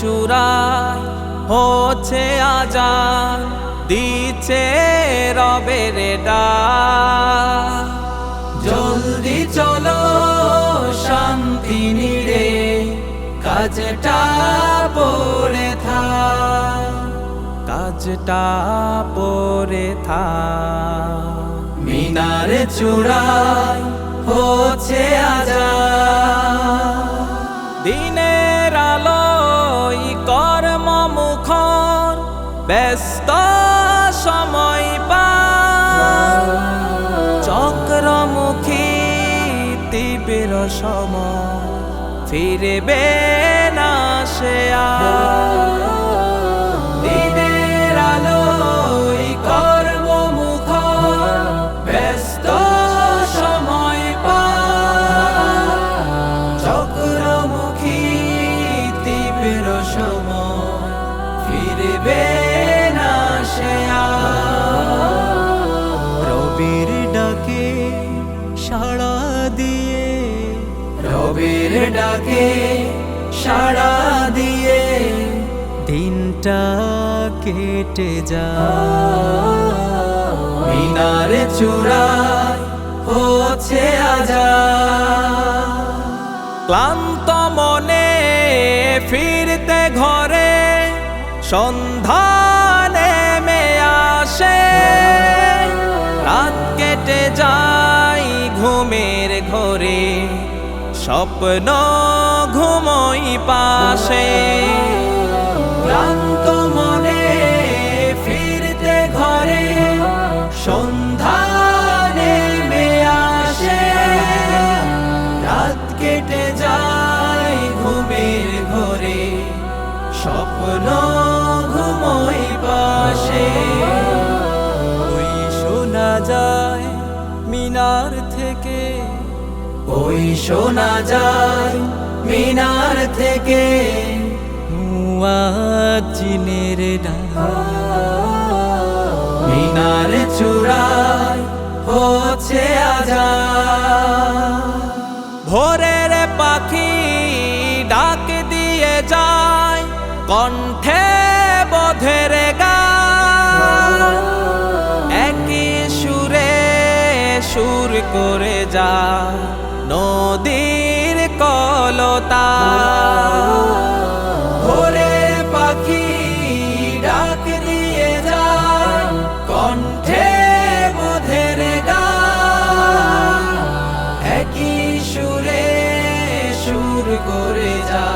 চূড়ায় হচ্ছে আজান, দিচ্ছে রবের জলদি চলো, শান্তি নিরে, কাজটা পড়ে থা কাজটা পড়ে থা মিনারে চূড়ায় হচ্ছে আজা দিনের ব্যস্ত সময় পা চক্রমুখী তীব্র সময় ফিরবে না সে কর্মমুখ, ব্যস্ত সময় চক্রমুখী সময় ফিরবে সে রবির ডাকে সাড়া দিয়ে, রবির ডাকে সাড়া দিয়ে দিনটা কেটে যায়। মিনারে চূড়ায় হচ্ছে আজা ক্লান্ত মনে ফিরতে ঘরে সন্ধ্যা আসে রাত কেটে যায় ঘুমের ঘরে, স্বপ্ন ঘুমোই পাশে। ক্লান্ত মনে ফিরতে ঘরে, সন্ধ্যা নেমে আসে। রাত কেটে যায় ঘুমের ঘরে, স্বপ্ন ঘুমোই পাশে। মিনার থেকে। ওই শোনা যায় মিনার থেকে। ডাক। মিনার চূড়ায় হচ্ছে ভোরের পাখি ডাক দিয়ে যায়, কণ্ঠে করে যা, নদীর কলতা। ভোরের পাখি ডাক দিয়ে যা কণ্ঠে বোধের গান। একই সুরে সুর করে যা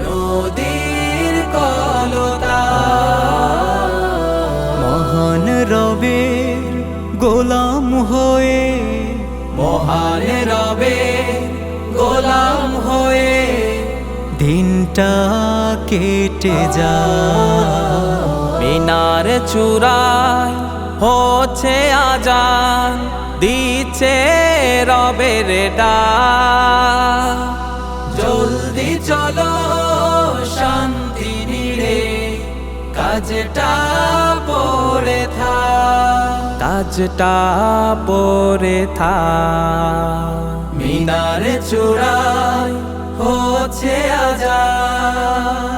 নদীর মহান রবে গোলাম হয়ে দিনটা কেটে যা মিনার চূড়ায় হচ্ছে আজান দিচ্ছে রবের ডাক। কাজটা পরে থা। পরে থা। মিনারে চূড়ায় হচ্ছে আজান